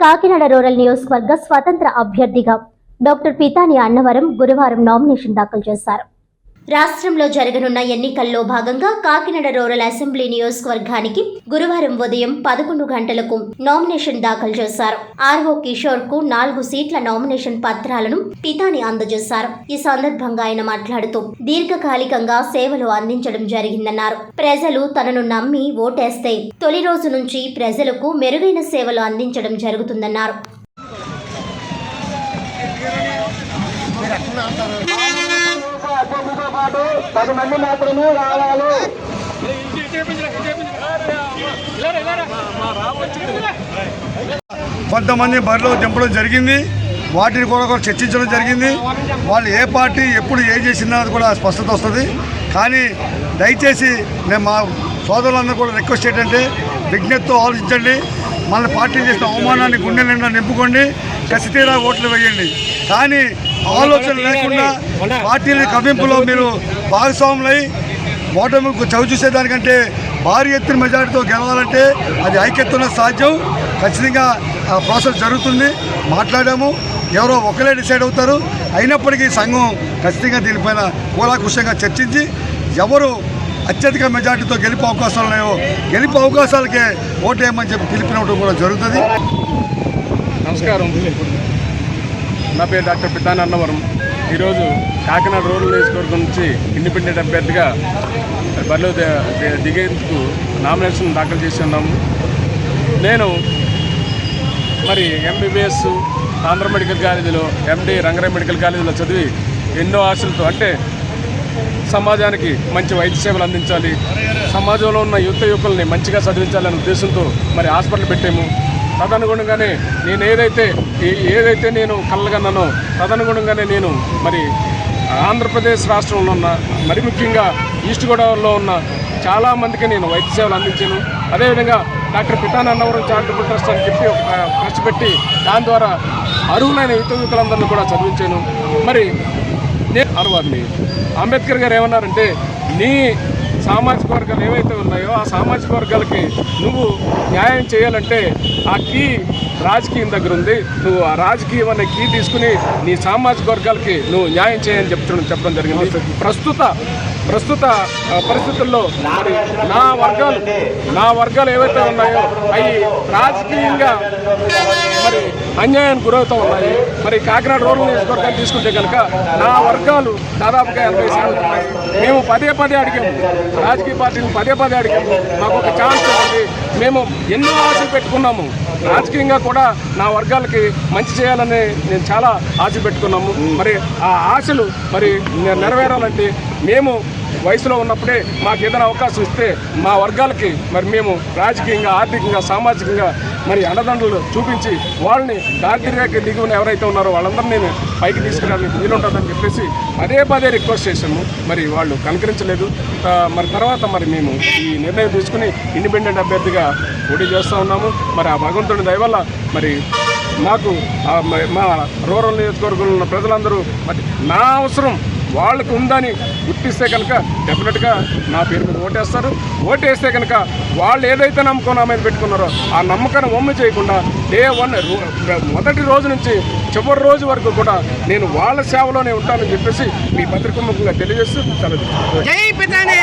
Kakinada rural నియోజకవర్గ స్వతంత్ర అభ్యర్థిగా డాక్టర్ పితాని అన్నవరం గురువారం నామినేషన్ దాఖలు చేశారు. రాష్ట్రంలో జరగనున్న ఎన్నికల్లో భాగంగా కాకినాడ రూరల్ అసెంబ్లీ నియోజకవర్గానికి గురువారం ఉదయం పదకొండు గంటలకు నామినేషన్ దాఖలు చేశారు. ఆర్ఓ కిషోర్కు నాలుగు సీట్ల నామినేషన్ పత్రాలను పితాని అందజేశారు. ఈ సందర్భంగా ఆయన మాట్లాడుతూ దీర్ఘకాలికంగా సేవలు అందించడం జరిగిందన్నారు. ప్రజలు తనను నమ్మి ఓటేస్తే తొలి రోజు నుంచి ప్రజలకు మెరుగైన సేవలు అందించడం జరుగుతుందన్నారు. పది మంది మాత్రమే రావాలి. కొంతమంది బరిలో దింపడం జరిగింది. వాటిని కూడా కూడా చర్చించడం జరిగింది. వాళ్ళు ఏ పార్టీ ఎప్పుడు ఏం చేసిందో అది కూడా స్పష్టత వస్తుంది. కానీ దయచేసి నేను మా సోదరులందరూ కూడా రిక్వెస్ట్ ఏంటంటే విజ్ఞతతో ఆలోచించండి. మన పార్టీ చేసిన అవమానాన్ని గుండె నిండా నింపుకోండి. కసితీరా ఓట్లు వేయండి. కానీ ఆలోచన లేకుండా పార్టీల కవింపులో మీరు భాగస్వాములై ఓటమికి చవి చూసేదానికంటే భారీ ఎత్తున మెజార్టీతో గెలవాలంటే అది ఐక్యతలో సాధ్యం. ఖచ్చితంగా ఆ ప్రాసెస్ జరుగుతుంది. మాట్లాడాము. ఎవరో ఒకరే డిసైడ్ అవుతారు. అయినప్పటికీ సంఘం ఖచ్చితంగా దీనిపైన కూలాకుషంగా చర్చించి ఎవరు అత్యధిక మెజార్టీతో గెలిపే అవకాశాలు ఉన్నాయో గెలిపే అవకాశాలకే ఓటేయమని చెప్పి పిలిపినప్పుడు కూడా జరుగుతుంది. నమస్కారం. నా పేరు డాక్టర్ పితాని అన్నవరం ఈరోజు కాకినాడ రూరల్ నియోజకవర్గం నుంచి ఇండిపెండెంట్ అభ్యర్థిగా బరిలో దిగేందుకు నామినేషన్ దాఖలు చేసి ఉన్నాము. నేను మరి ఎంబీబీఎస్ ఆంధ్ర మెడికల్ కాలేజీలో ఎండి రంగరాయ మెడికల్ కాలేజీలో చదివి ఎన్నో ఆశలతో అంటే సమాజానికి మంచి వైద్య సేవలు అందించాలి. సమాజంలో ఉన్న యువత యువకుల్ని మంచిగా చదివించాలనే ఉద్దేశంతో మరి హాస్పిటల్ పెట్టాము. తదనుగుణంగానే నేను ఏదైతే ఏదైతే నేను కలగన్నానో తదనుగుణంగానే నేను మరి ఆంధ్రప్రదేశ్ రాష్ట్రంలో ఉన్న మరి ముఖ్యంగా ఈస్ట్ గోదావరిలో ఉన్న చాలామందికి నేను వైద్య సేవలు అందించాను. అదేవిధంగా డాక్టర్ పిఠానన్నవరం చారిటబుల్ ట్రస్ట్ అని చెప్పి ఒక ట్రస్ట్ పెట్టి దాని ద్వారా అర్హులైన యుతయుతులందరినీ కూడా చదివించాను. మరి నేను అనువాదిని. అంబేద్కర్ గారు ఏమన్నారంటే నీ సామాజిక వర్గాలు ఏవైతే ఉన్నాయో ఆ సామాజిక వర్గాలకి నువ్వు న్యాయం చేయాలంటే ఆ కీ రాజకీయం దగ్గర ఉంది. నువ్వు ఆ రాజకీయం అనే కీ తీసుకుని నీ సామాజిక వర్గాలకి నువ్వు న్యాయం చేయని చెప్తడం చెప్పడం జరిగింది. ప్రస్తుత ప్రస్తుత పరిస్థితుల్లో మరి నా వర్గాలు నా వర్గాలు ఏవైతే ఉన్నాయో అవి రాజకీయంగా మరి అన్యాయానికి గురవుతూ ఉన్నాయి. మరి కాకినాడ రోడ్డు నియోజకవర్గాన్ని తీసుకుంటే కనుక నా వర్గాలు దాదాపుగా ఎనభై శాతం. ఉన్నాయి మేము పదే పదే అడిగాము. రాజకీయ పార్టీలు పదే పదే అడిగాము. మాకు ఒక ఛాన్స్ ఇవ్వండి మేము ఎన్నో ఆశలు పెట్టుకున్నాము. రాజకీయంగా కూడా నా వర్గాలకి మంచి చేయాలని నేను చాలా ఆశలు పెట్టుకున్నాము. మరి ఆ ఆశలు మరి నెరవేరాలంటే మేము వయసులో ఉన్నప్పుడే మాకు ఏదైనా అవకాశం ఇస్తే మా వర్గాలకి మరి మేము రాజకీయంగా ఆర్థికంగా సామాజికంగా మరి అండదండలు చూపించి వాళ్ళని దారిద్ర్యకి దిగువన ఎవరైతే ఉన్నారో వాళ్ళందరినీ నేను పైకి తీసుకురావడానికి వీలుంటుందని చెప్పేసి పదే పదే రిక్వెస్ట్ చేశాము. మరి వాళ్ళు కనుకరించలేదు. మరి తర్వాత మరి మేము ఈ నిర్ణయం తీసుకుని ఇండిపెండెంట్ అభ్యర్థిగా పోటీ చేస్తూ ఉన్నాము. మరి ఆ భగవంతుడి దయవల్ల మరి నాకు మా రూరల్ నియోజకవర్గంలో ఉన్న ప్రజలందరూ మరి నా అవసరం వాళ్ళకు ఉందని గుర్తిస్తే కనుక డెఫినెట్గా నా పేరు మీద ఓటేస్తారు. ఓటేస్తే కనుక వాళ్ళు ఏదైతే నమ్మకం నా మీద పెట్టుకున్నారో ఆ నమ్మకాన్ని ఒమ్మ చేయకుండా డే వన్ మొదటి రోజు నుంచి చివరి రోజు వరకు కూడా నేను వాళ్ళ సేవలోనే ఉంటానని చెప్పేసి మీ పత్రిక ముఖంగా తెలియజేస్తూ చాలా